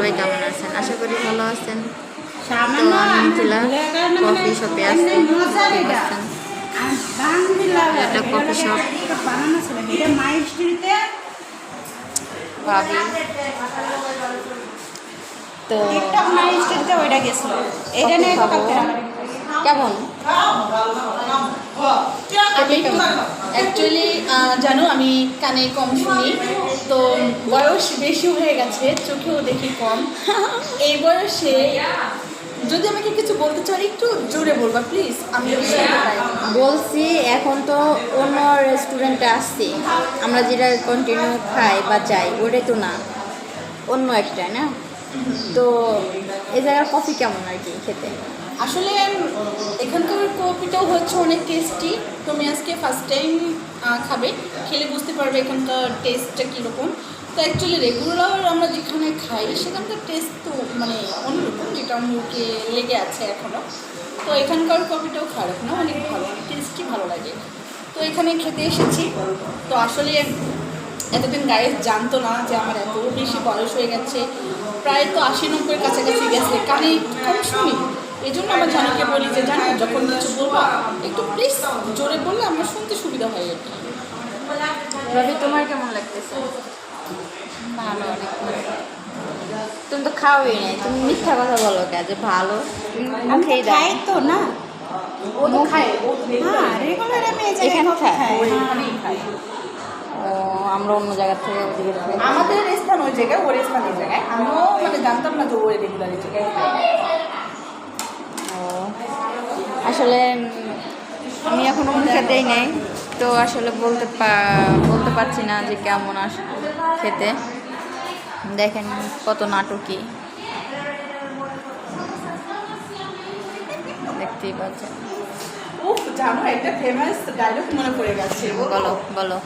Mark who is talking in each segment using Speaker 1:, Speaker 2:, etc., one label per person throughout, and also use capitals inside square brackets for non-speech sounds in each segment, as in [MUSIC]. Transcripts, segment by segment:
Speaker 1: সবাই কেমন আছেন? আশা করি ভালো আছেন। তো কফি শপে আসছি
Speaker 2: মজা
Speaker 1: দেখতে
Speaker 2: এটা।
Speaker 1: পাচ্ছেন।
Speaker 2: আর বাংলা
Speaker 1: এটা coffee shop।
Speaker 2: বানানো ছিল। এটা মাইল স্ট্রিটে
Speaker 1: ভাবি। তো কেমন?
Speaker 3: অ্যাকচুয়ালি জানো আমি কানে কম শুনি তো বয়স বেশি হয়ে গেছে চোখেও দেখি কম। [LAUGHS] এই বয়সে যদি আমাকে কিছু বলতে চাই একটু জোরে বলবা প্লিজ আমি।
Speaker 1: বলছি এখন তো অন্য রেস্টুরেন্টে আসছি। আমরা যেটা কন্টিনিউ খাই বা যাই ওটাই তো না। অন্য একটা না? তো এই জায়গার কফি কেমন আর কি খেতে?
Speaker 3: আসলে কফিটাও হচ্ছে অনেক টেস্টি তুমি আজকে ফার্স্ট টাইম খাবে। খেলে বুঝতে পারবে এখানকার টেস্টটা কীরকম। তো অ্যাকচুয়ালি রেগুলার আমরা যেখানে খাই, সেখানকার টেস্ট তো মানে অন্যরকম, যেটা মুখে লেগে আছে এখনও তো এখানকার কফিটাও খারাপ না, অনেক ভালো টেস্টি ভালো লাগে। তো এখানে খেতে এসেছি। তো আসলে এতদিন গায়ে জানতো না যে আমার এত বেশি বয়স হয়ে গেছে। প্রায় তো আশি নব্বই কাছাকাছি গেছে। কানে কম শুনি। এই জন্য আমার জানাকে বলি যে জানো যখন কিছু বলবা একটু প্লিজ জোরে বললে আমার শুনতে সুবিধা হয় আর কি।
Speaker 1: রবি তোমার কেমন লাগতেছে?
Speaker 2: ভালো অনেক
Speaker 1: তুমি তো খাওয়াই নাই তুমি মিথ্যা কথা বলো কে যে ভালো?
Speaker 2: খাই তো না।
Speaker 3: ও তো খায়।
Speaker 2: হ্যাঁ রেগুলার আমি
Speaker 1: এখানে
Speaker 2: খাই
Speaker 3: ওর
Speaker 2: হ্যাঁ।
Speaker 3: খায়
Speaker 1: ও, আমরা অন্য জায়গা থেকে
Speaker 3: আমাদের স্থান ওই জায়গায় ওর স্থান জায়গায়। আমিও মানে জানতাম না যে ও রেগুলার এই জায়গায়
Speaker 1: আসলে আমি এখন মুখে দেই নাই তো আসলে বলতে বলতে পারছি না যে কেমন আস খেতে। দেখেন কত নাটকই দেখতেই পাচ্ছেন।
Speaker 3: উফ একটা ফেমাস ডায়লগ মনে পড়ে গেছে।
Speaker 1: বলো বলো।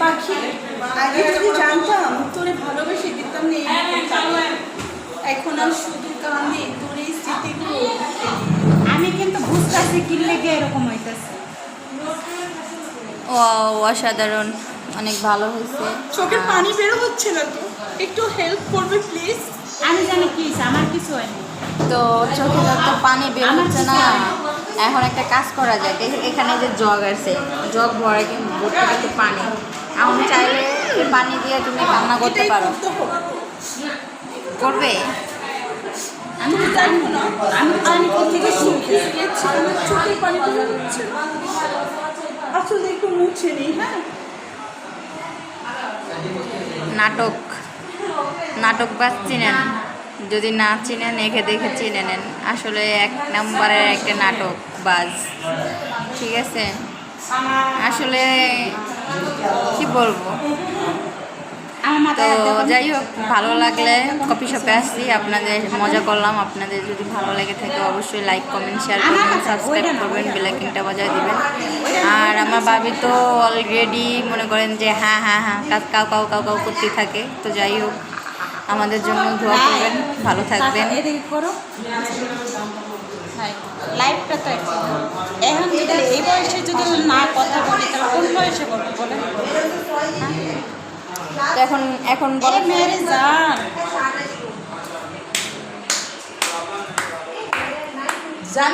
Speaker 3: পাখি আগে যদি জানতাম তোরে ভালোবেসে দিতাম এখন আর
Speaker 2: কি লেগে এরকম হইতেছে।
Speaker 1: ও অসাধারণ। অনেক ভালো হয়েছে
Speaker 3: চোখের পানি বেরো হচ্ছে না তো? একটু হেল্প করবে প্লিজ
Speaker 2: আমি জানি কি আমার কিছু হয়নি।
Speaker 1: তো চোখে তো পানি বের হচ্ছে না এখন একটা কাজ করা যায়। এখানে যে জগ আছে জগ ভরে ভর্তি কিন্তু পানি। এখন চাইলে পানি দিয়ে তুমি রান্না করতে পারো। করবে?
Speaker 3: আমি জানব না। আমি পানি থেকে চোখের পানি হচ্ছে? আসলে একটু মুছে হ্যাঁ?
Speaker 1: নাটক। নাটক বা চিনেন। যদি না চিনেন, একে দেখে চিনে নেন। আসলে এক নম্বরের একটা নাটক বাজ ঠিক আছে? আসলে কি বলব? তো। যাই হোক ভালো লাগলে কফি শপে আসছি আপনাদের মজা করলাম আপনাদের যদি ভালো লেগে থাকে অবশ্যই লাইক কমেন্ট শেয়ার করবেন সাবস্ক্রাইব করবেন বেলাইকিনটা বাজায় দিবেন। আর আমার বাবি তো অলরেডি মনে করেন যে হ্যাঁ হ্যাঁ হ্যাঁ কাউ কাউ কাউ কাউ কাউ করতে থাকে। তো যাই হোক আমাদের জন্য দোয়া করবেন ভালো থাকবেন।
Speaker 2: লাইফটা তো এখন যদি এই বয়সে যদি না কথা বলি তাহলে কোন বয়সে বলব বলে
Speaker 1: এখন এখন
Speaker 2: এ
Speaker 1: বলেন
Speaker 3: জানো